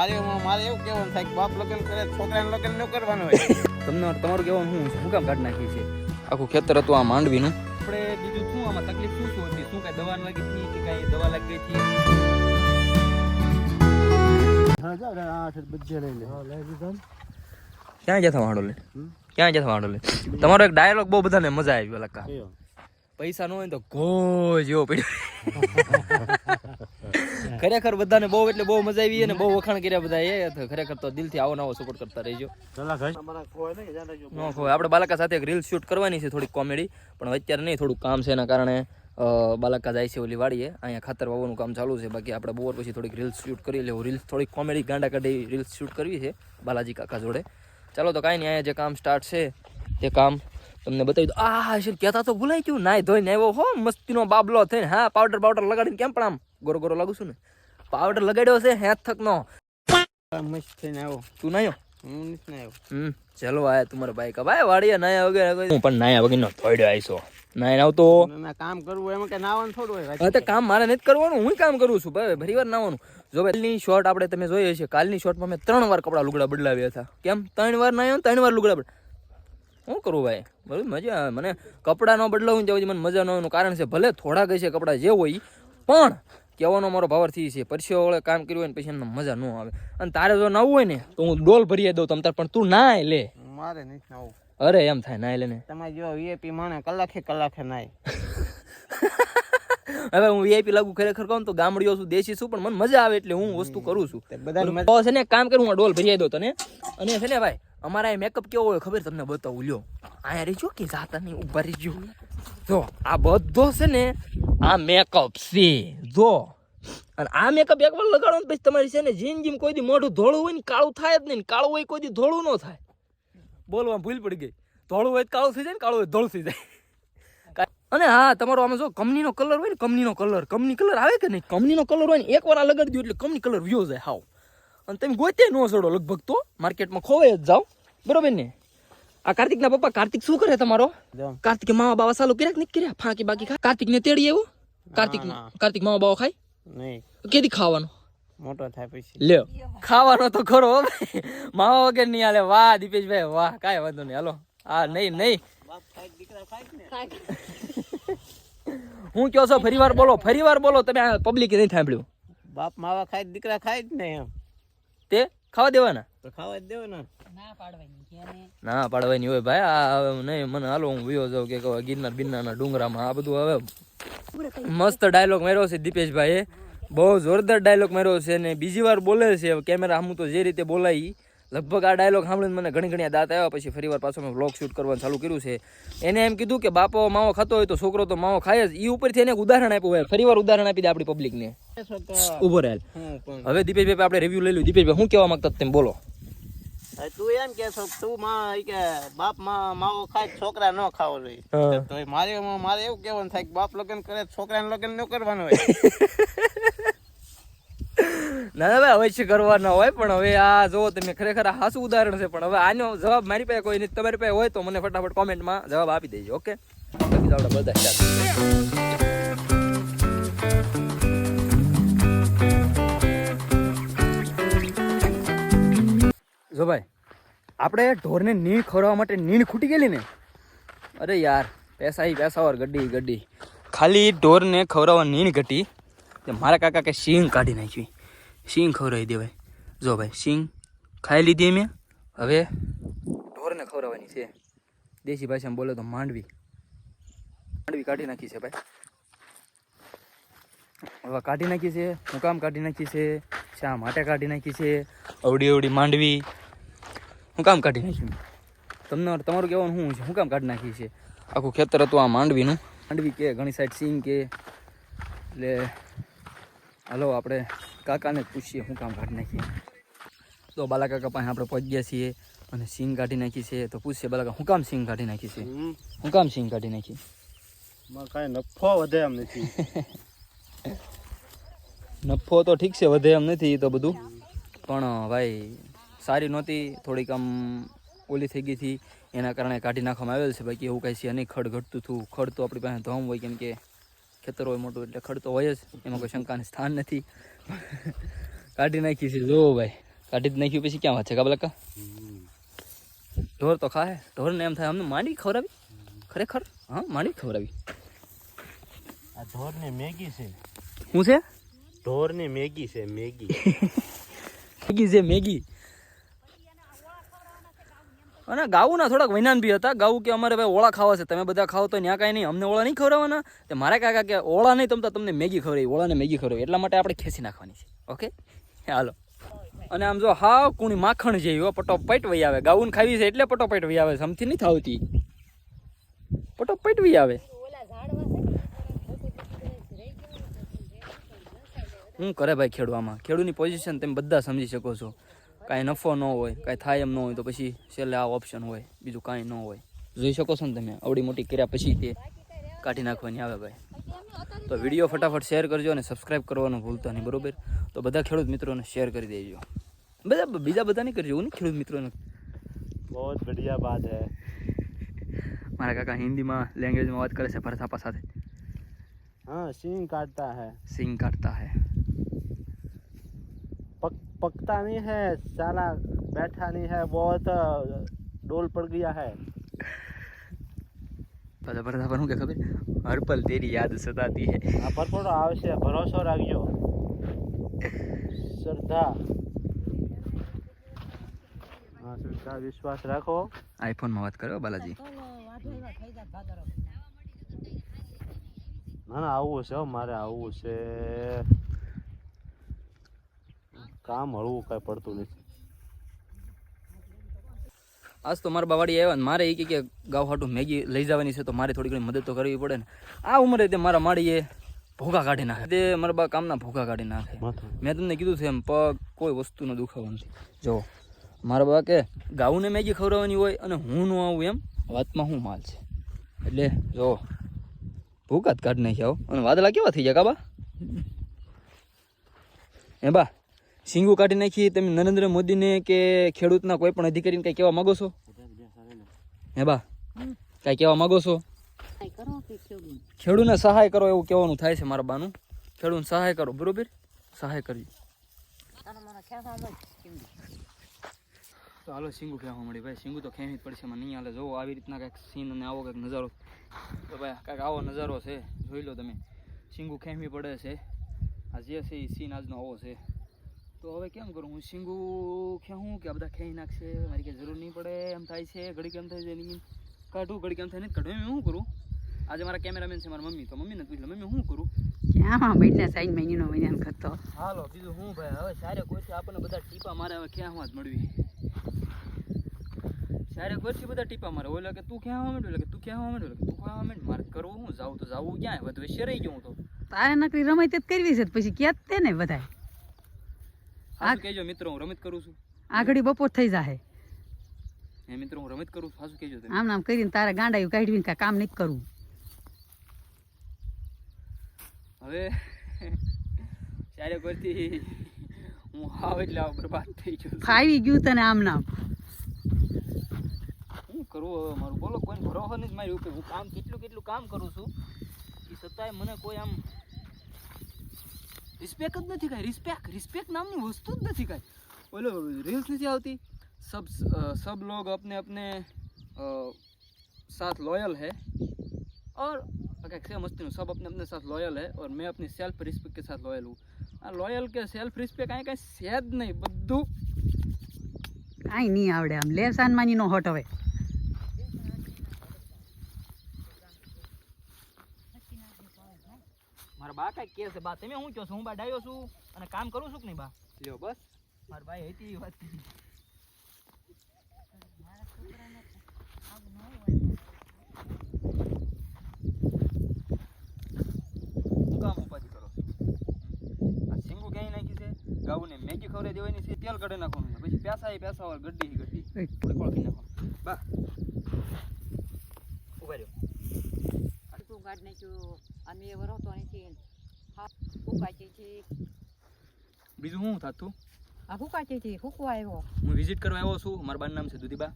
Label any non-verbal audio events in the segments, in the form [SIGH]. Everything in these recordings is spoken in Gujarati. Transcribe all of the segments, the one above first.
મારે એમાં- મારે એવું કહેવાનું થાય કે બાપ લગ્ન કરે છોકરાને લગ્ન ન કરવાનું હોય. [LAUGHS] તમને તમારું કહેવાનું શું છે? શું કામ કાઢ નાખી છે? આખું ખેતર હતું આ માંડવીનું. આપણે બીજું શું આમાં તકલીફ શું શું હતી? શું કાંઈ દવા લાગી હતી કે કાંઈ દવા લાગી ગઈ હતી ક્યાં જતા વાંડો લે? ક્યાં જતા વાંડો લે? તમારો એક ડાયલોગ બહુ બધાને મજા આવી લકા પૈસા ન હોય તો ગો જેવો પડ્યો. [LAUGHS] ખરેખર બધાને બહુ એટલે બહુ મજા આવી અને બહુ વખાણ કર્યા બધા. એ ખરેખર તો દિલથી આવો નવો સપોર્ટ કરતા રહેજો. આપણે બાલકા સાથે એક રીલ શૂટ કરવાની છે થોડીક કોમેડી પણ અત્યારે નહીં થોડુંક કામ છે એના કારણે બાલકા જાય છે ઓલી વાડીએ. અહીંયા ખાતર વાવવાનું કામ ચાલુ છે. બાકી આપણે બપોર પછી થોડીક રીલ્સ શૂટ કરી લેવું. રીલ્સ થોડીક કોમેડી ગાંડા કાઢી રીલ્સ શૂટ કરવી છે બાલાજી કાકા જોડે. ચાલો તો કાંઈ નહીં અહીંયા જે કામ સ્ટાર્ટ છે તે કામ તમને બતાવી દો આ છે કહેતા તો ભૂલાઈ ગયું. નાય ધોઈને આવ્યો હો મસ્તીનો બાબલો થઈને. હા પાવડર પાવડર લગાડીને કેમ પણ આમ ગોરો ગોરો લાગુ છું ને? પાવડર લગાડ્યો છે હેત થકનો. મસ્ત થઈને આવ્યો તું નાયો? હું નથી આવ્યો હમ ચલો આયા તમારા ભાઈ કા. ભાઈ વાડીએ નાયા વગેરે હું પણ નાયા વગર નો થોડ્યો આવીશો નાય આવતો. તો કામ કરવું એમાં કે નાવાનું થોડું હોય તો કામ મારે નથી કરવાનું. હું કામ કરું છું? ભાઈ ફરી વાર નાવાનું. જો કાલની શોર્ટ આપણે તમે જોઈએ છે કાલની શોર્ટમાં મેં ત્રણ વાર કપડા લુગડા બદલાવ્યા હતા. કેમ? ત્રણ વાર નાયો ત્રણ વાર લુગડા બદ શું કરું ભાઈ? બરાબર મજા આવે. મને કપડાં ન બદલાવું જવું મને મજા ન આવવાનું કારણ છે ભલે થોડા ગઈ છે કપડાં જે હોય પણ કહેવાનો મારો ભાવાર્થી છે પરસ્યો વળે કામ કર્યું હોય ને પછી એમને મજા ન આવે. અને તારે જો નવું હોય ને તો હું ડોલ ભરી દઉં તમ તાર પણ તું નાય લે. મારે નથી અરે એમ થાય નાય લે ને. તમારે જો વીઆઈપી માણે કલાકે કલાકે નાય. [LAUGHS] હવે હું વીઆઈપી લાગુ ખરેખર કહું તો ગામડીઓ છું દેશી છું પણ મને મજા આવે એટલે હું વસ્તુ કરું છું. બધા છે ને કામ કરું હું ડોલ ભરી દો તને. અને છે ને ભાઈ અમારા મેકઅપ કેવો હોય ખબર તમને બતાવું, લ્યો. અહીંયા રેજો કે જાતા નહીં ઊભા રેજો જો, આ બધો છે ને, આ મેકઅપ છે. જો, અને આ મેકઅપ એક વાર લગાડો ને પછી તમારી છે ને જિંદગી કોઈ દી મોઢું ધોળું હોય ને કાળું થાય જ નહીં કાળું હોય કોઈ દી ધોળું ન થાય. બોલવા ભૂલ પડી ગઈ. ધોળું હોય કાળું થઈ જાય ને કાળું હોય ધોળું થઈ જાય. અને હા, તમારો આમાં જો કંપનીનો કલર હોય ને, કંપનીનો કલર. કંપની કલર આવે કે નહીં? કંપનીનો કલર હોય ને, એક વાર આ લગાડી દો એટલે કંપની કલર વ્યો જાય, હાવ. અને તમે ગોતે ન સડો લગભગ તો. માર્કેટમાં ખોવાય જ જાઓ. બરોબર ને? આ કાર્તિક ના પપ્પા કાર્તિક શું કરે તમારો? કાર્તિક મામા બાવા સાલો કર્યા કે નહીં કર્યા? ફાંકી બાકી ખા કાર્તિક ને તેડી આવ્યો? કાર્તિક કાર્તિક મામા બાવા ખાય? નહીં. કેદી ખાવાનો? મોટો થાય પછી. લ્યો. ખાવાનો તો ખરો મામા. વગર નહીં હાલે. વાહ દીપેશભાઈ વાહ કાંઈ વાંધો નહીં. હાલો. હા નહીં નહીં. હું કયો છો? ફરીવાર બોલો ફરીવાર બોલો. તમે પબ્લિકે નહીં સાંભળ્યું. બાપ માવા ખાય દીકરા ખાય જ નહીં એમ. તે ખાવા દેવાના? તો ખાવા જ દેવો ને ના પાડવાની હોય ભાઈ આ હવે નહીં મને હાલો હું વિયો જાઉં કે ગિરનાર બિરનારના ડુંગરામાં આ બધું હવે મસ્ત ડાયલોગ માર્યો છે દીપેશભાઈએ. બહુ જોરદાર ડાયલોગ માર્યો છે ને બીજી વાર બોલે છે કેમેરા હું તો જે રીતે બોલાય. લગભગ આ ડાયલોગ સાંભળીને મને ઘણી ઘણી દાંત આવ્યા. પછી ફરી વાર પાછો મેં વ્લોગ શૂટ કરવાનું ચાલુ કર્યું છે. એને એમ કીધું કે બાપો માવો ખાતો હોય તો છોકરો તો માવો ખાય જ. એ ઉપરથી એને એક ઉદાહરણ આપ્યું હોય. ફરી વાર ઉદાહરણ આપી દે આપણી પબ્લિકને ઊભો રહેલ હું હવે દીપેશભાઈ આપણે રિવ્યુ લઈ લઉં. દીપેશભાઈ શું કહેવા માંગતા તમે? બોલો. તું એમ કે છો તું માં કે બાપમાં માવો ખાય છોકરા ન ખાવો જોઈએ. તો મારે મારે એવું કહેવાનું થાય કે બાપ લગ્ન કરે છોકરાને લગ્ન ન કરવાનું હોય. [LAUGHS] ના ના, ભાઈ અવશ્ય કરવાના હોય? પણ હવે આ જો તમે ખરેખર આ સાચું ઉદાહરણ છે, પણ હવે આનો જવાબ મારી પાસે કોઈ નહીં તમારી પાસે હોય તો મને ફટાફટ કોમેન્ટમાં જવાબ આપી દેજો, ઓકે? આપણે બધા જો ભાઈ, આપણે ઢોરને નીણ ખોરવા માટે નીણ ખૂટી ગયેલી ને? અરે યાર પૈસા પૈસા વાર ગડી ગડી. ખાલી ઢોરને ખવડાવવા નીણ ઘટી. તે મારા કાકા કે સિંગ કાઢી નાખી સિંગ ખવડાવી દેવાય જો ભાઈ સિંગ ખાઈ લીધી મેં હવે ઢોરને ખવડાવવાની છે. દેશી ભાષામાં બોલે તો માંડવી. માંડવી કાઢી નાખી છે ભાઈ. હવે કાઢી નાખી છે, હું કામ કાઢી નાખી છે, શા માટે કાઢી નાખી છે? અવડી અવડી માંડવી. હું કામ કાઢી નાખ્યું તમને તમારું કહેવાનું શું છે? હું કામ કાઢી નાખી છે? આખું ખેતર હતું આ માંડવીનું. માંડવી કે, ઘણી સાઈડ સિંગ કે, એટલે હાલો આપણે કાકાને પૂછીએ શું કામ કાઢી નાખીએ. તો બાલા કાકા પાસે આપણે પહોંચી ગયા છીએ અને સિંગ કાઢી નાખી છે. તો પૂછીએ બાલા કાકા શું કામ સિંગ કાઢી નાખી છે. શું કામ સિંગ કાઢી નાખી? કાંઈ નફો વધે એમ નથી. [LAUGHS] નફો તો ઠીક છે વધે એમ નથી તો બધું. પણ ભાઈ સારી નહોતી. થોડીક આમ ઓલી થઈ ગઈ હતી. એના કારણે કાઢી નાખવામાં આવેલ છે. બાકી એવું કાંઈ છે નહીં. ખડ ઘટતું હતું. ખડ તો આપણી પાસે ધોમ હોય કેમ કે ખેતર હોય મોટું એટલે ખડ તો હોય જ એમાં કોઈ શંકાને સ્થાન નથી. કાઢી નાખી છે જો ભાઈ. કાઢી જ નાખ્યું પછી ક્યાં વાત છે કાબલા ઢોર તો ખાય. ઢોરને એમ થાય અમને માંડી ખવડાવી ખરેખર? હા માંડી ખવડાવી આ ઢોરની મેગી છે. શું છે? ઢોરની મેગી છે મેગી. [LAUGHS] મેગી છે મેગી. અને ગાઉના થોડાક વૈનાન બી હતા. ગાઉ કે અમારે ભાઈ ઓળા ખાવા છે, તમે બધા ખાઓ તો ત્યાં કાંઈ નહીં. અમને ઓળા નહીં ખવડાવવાના. તે મારા કાકા કે ઓળા નહીં તમતા તમને મેગી ખવડાવી ઓળાને મેગી ખવડાવી. એટલા માટે આપણે ખેંચી નાખવાની છે. ઓકે? હાલો. અને આમ જો હાવ કુણી માખણ જેવી હો, પટોપટ વહી આવે. ગાઉન ખાવી છે એટલે પટોપટ વહી આવે, સમથી નહીં થાવતી. પટોપટ વહી આવે. હું કરે ભાઈ ખેડવામાં? ખેડૂતની પોઝિશન તમે બધા સમજી શકો છો. કાંઈ નફો ન હોય કાંઈ થાય એમ ન હોય તો પછી છેલ્લે આ ઓપ્શન હોય બીજું કાંઈ ન હોય. જોઈ શકો છો ને તમે આવડી મોટી કર્યા પછી તે કાઢી નાખવાની આવે ભાઈ. તો વીડિયો ફટાફટ શેર કરજો અને સબસ્ક્રાઈબ કરવાનું ભૂલતા નહીં બરાબર? તો બધા ખેડૂત મિત્રોને શેર કરી દેજો. બધા બીજા બધા નહીં કરજો નહીં ખેડૂત મિત્રોને. બહુ બઢિયા બાત હે. મારા કાકા હિન્દીમાં લેંગ્વેજમાં વાત કરે છે ભરથાપા સાથે. હા સિંગ કાઢતા હે. સિંગ કાઢતા હે. पकता नहीं है साला बैठा नहीं है बहुत डोल पड़ गया है પાછા ભરથાપા શું કે ખબર હર પલ તેરી યાદ સતાતી હે આ પરપોડો આવશે ભરોસો રાખજો શ્રદ્ધા હા શ્રદ્ધા વિશ્વાસ રાખો આઈફોનમાં વાત કરો બાલાજી ના ના આવવું છે હો, મારે આવવું છે કામ હળવું કઈ પડતું નથી. આજ તો મારા બાવાડી આવ્યા ને મારે એ કે ગાવ હાટું મેગી લઈ જવાની છે તો મારે થોડી ઘણી મદદ તો કરવી પડે ને. આ ઉંમરે તે મારા માડીએ ભોગા કાઢી નાખે. તે મારા બા કામના ભોગા કાઢી નાખે. મેં તમને કીધું છે એમ પગ કોઈ વસ્તુનો દુખાવો નથી. જો મારા બા કે ગાઉને મેગી ખવડાવવાની હોય અને હું ન આવું એમ વાતમાં શું માલ છે? એટલે જો ભૂકા જ કાઢી નાખ્યા હો. અને વાદળા કેવા થઈ ગયા કાબા એ બા? સિંગુ કાઢી નાખી, તમે નરેન્દ્ર મોદીને કે ખેડૂતના કોઈ પણ અધિકારીને કંઈ કહેવા માગો છો? હે બા, કાંઈ કહેવા માગો છો? ખેડૂતને સહાય કરો એવું કહેવાનું થાય છે મારા બાનું. ખેડૂતને સહાય કરો, બરોબર? સહાય કરવી. તો હાલો સિંગુ ખેવા મળી ભાઈ સિંગુ તો ખેવી જ પડશે મને નહીં હાલે. જોવો, આવી રીતના કાંઈક સીન અને આવો કાંઈક નજારો. તો ભાઈ, કાંઈક આવો નજારો છે. જોઈ લો તમે. સિંગુ ખેવી પડે છે. આ જે છે એ સીન આજનો આવો છે. તો હવે કેમ કરું? હું સિંગુ ખેહું કે બધા ખેઈ નાખશે? મારી કંઈ જરૂર નહીં પડે એમ થાય છે ઘડી કેમ થાય છે એની કાઢું ઘડી કેમ થાય નહીં કાઢું. એમ શું કરું? આજે મારા કેમેરામેન છે મારા મમ્મી. તો મમ્મીને પૂછ લો મમ્મી શું કરું? ક્યાં મહિને સાઈન મહિનો મહિને કરતો હાલો બીજું શું ભાઈ? હવે સારે કોઈથી આપણને બધા ટીપા મારે હવે ક્યાં જ મળવી. સારે કોઈથી બધા ટીપા મારે. ઓલા કે તું ક્યાં આવવા માંડ્યો કે તું ક્યાં આવવા માંડ્યો કે તું ક્યાં આવવા માંડ? મારે કરવું હું જાઉં તો જાવું ક્યાં બધું રહી ગયું તો. તારે નકરી રમાય તે કરવી છે પછી ક્યાં તે ને બધાય હાસુ કહેજો મિત્રો હું રમત કરું છું. આ ઘડી બપોર થઈ જાહે. હે મિત્રો હું રમત કરું છું કહેજો તમે. આમ નામ કરીને તારે ગાંડાયું કાઢવીને કાંઈ કામ નહીં કરવું હવે [LAUGHS] ચારે પરથી હું હાવ એટલે આવ બરબાદ થઈ ગયો. ફાવી ગયું તને આમ નામ શું કરવું હવે? મારું બોલો કોઈ ભરોસો નથી મારી ઉપર. હું કામ કેટલું કેટલું કામ કરું છું. એ છતાંય મને કોઈ આમ રિસ્પેક્ટ જ નથી કાંઈ રિસ્પેક્ટ રિસ્પેક્ટ નામની વસ્તુ જ નથી કાંઈ ઓલો રીલ્સ નથી આવતી સબ અ, सब लोग अपने अपने अ, साथ लॉयल है और क्या से मस्ती में सब अपने अपने साथ लॉयल है और मैं अपनी सेल्फ रिस्पेक्ट के साथ लॉयल हूँ આ લોયલ કે સેલ્ફ રિસ્પેક્ટ કાંઈ કાંઈ છે જ નહીં બધું કાંઈ નહીં આવડે આમ લે સાનમાની નો હટ હવે બા કઈ કે છે? બા તમે શું કહો છો? હું બા ડાયો છું અને કામ કરું છું કે નહીં બા? લ્યો બસ. મારા ભાઈ હતી વાત ગાઉને મેગી ખવડાવી દેવાની છે તેલ કાઢી નાખવાનું પછી પ્યાસા એ પ્યાસા વાળ ગડ્ડી ગડ્ડી. થોડી કોળકી બા. ઊભા રહ્યો. તું કાઢ નાખ્યું. અમે વરો તો અહીંથી બીજું શું થતું? છે ફૂકવા આવ્યો. હું વિઝિટ કરવા આવ્યો છું. મારા બાનું નામ છે દુધીબા.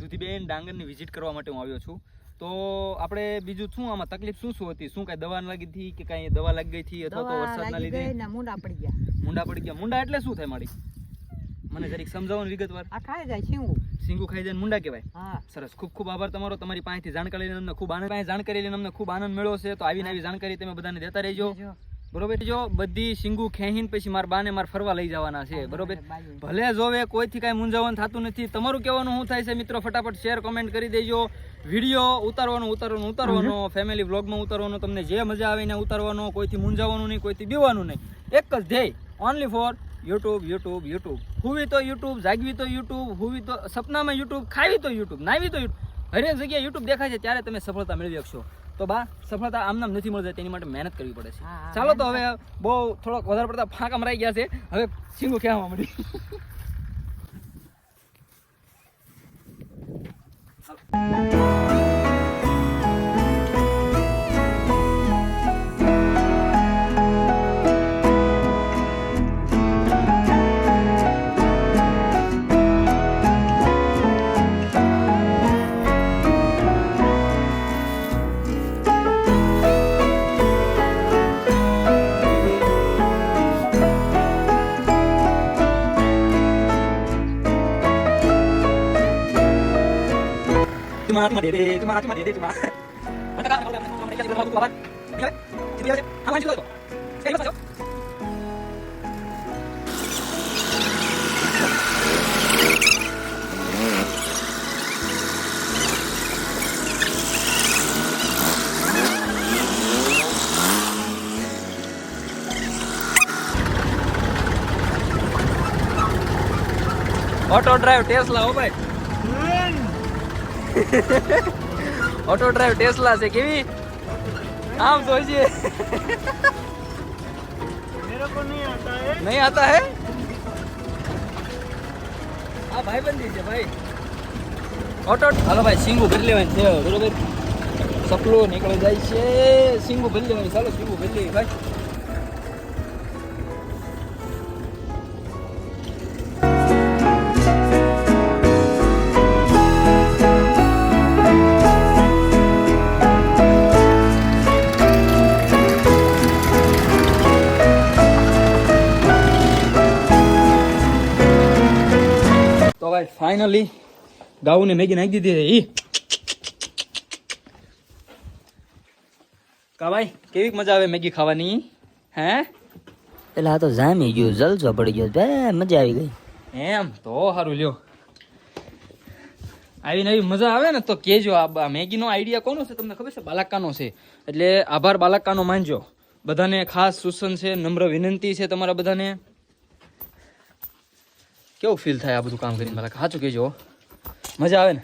દુધીબેન ડાંગરની વિઝિટ કરવા માટે હું આવ્યો છું. તો આપણે બીજું શું આમાં તકલીફ શું શું હતી? શું કઈ દવા લાગી હતી કે કઈ દવા લાગી ગઈ હતી અથવા તો વરસાદના લીધે? મુંડા પડી ગયા. મુંડા પડી ગયા. મુંડા એટલે શું થાય મારી? મને જરીક સમજાવો ને વિગતવાર. આ ખાઈ જાય શીંગું સિંગુ ખાઈ જાય મુંડા કહેવાય. હા. સરસ. ખૂબ ખૂબ આભાર તમારો. તમારી પાસેથી જાણકારી લઈને અમને ખૂબ આનંદ પાસે જાણકારી લઈને અમને ખૂબ આનંદ મળ્યો છે. તો આવીને આવી જાણકારી તમે બધાને દેતા રહેજો. બરોબર? જો બધી સિંગુ ખેહીન પછી મારા બાને મારે ફરવા લઈ જવાના છે બરોબર. ભલે જોવે કોઈથી કાંઈ મૂંઝાવવાનું થતું નથી. તમારું કહેવાનું શું થાય છે મિત્રો? ફટાફટ શેર કોમેન્ટ કરી દેજો. વીડિયો ઉતારવાનો ઉતારવાનો ઉતારવાનો. ફેમિલી વ્લોગમાં ઉતારવાનો. તમને જે મજા આવે ને ઉતારવાનો. કોઈથી મૂંઝાવવાનું નહીં કોઈથી બીવાનું નહીં. એક જ ધ્યેય. Only for YouTube YouTube YouTube હુવી તો યુટ્યુબ જાગવી તો યુટ્યુબ હુવી તો સપનામાં યુટ્યુબ ખાવી તો યુટ્યુબ નાવી તો યુટ્યુબ હરેક જગ્યાએ યુટ્યુબ દેખાય છે ત્યારે તમે સફળતા મેળવી શકશો. તો બા સફળતા આમ નામ નથી મળતી તેની માટે મહેનત કરવી પડે છે. ચાલો તો હવે બહુ થોડોક વધારે પડતા ફાંકા મરાઈ ગયા છે. હવે સિંગો કહેવા મળી [LAUGHS] cuma cuma dede cuma cuma dede cuma mata kan kalau cuma mereka di rumah kawan ya jadi aja aman juga tuh eh lepas yuk auto drive Tesla હો ભાઈ auto drive Tesla છે કેવી? આમ જોઈએ નહીં આતા હે? આ ભાઈ બંધી છે ભાઈ. ઓટો હાલો ભાઈ સિંગુ ભરી લેવાની છે બરોબર? સપલો નીકળી જાય છે સિંગુ ભરી લેવાની ચાલો સિંગુ ભરી લેવી ભાઈ. ફાઇનલી ગાઉને મેગી નાખી દીધી ઈ. કા ભાઈ કેવી મજા આવે મેગી ખાવાની? હે? એટલે આ તો જામી ગયું જલસો પડી ગયો બે મજા આવી ગઈ. એમ તો સારું લ્યો. આવી નવી મજા આવે ને તો કેજો આ મેગીનો આઈડિયા કોનો છે તમને ખબર છે? બાલાકાનો છે. એટલે આભાર બાલાકાનો માનજો. બધાને ખાસ સૂચન છે નમ્ર વિનંતી છે તમારા બધાને. કેવું ફીલ થાય આ બધું કામ કરીને? મને સાચું કહેજો. મજા આવે ને?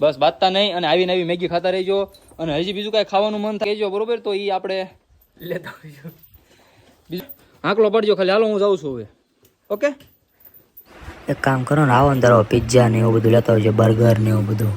બસ બાતતા નહીં અને આવી નવી મેગી ખાતા રહેજો. અને હજી બીજું કાંઈ ખાવાનું મન થાય બરોબર? તો એ આપણે લેતા હોઈશું બીજું? આંકલો પડજો ખાલી હાલો હું જાઉં છું હવે. ઓકે? એક કામ કરો ને આવો ને તારો પિઝા ને એવું બધું લેતા આવજો બર્ગર ને એવું બધું.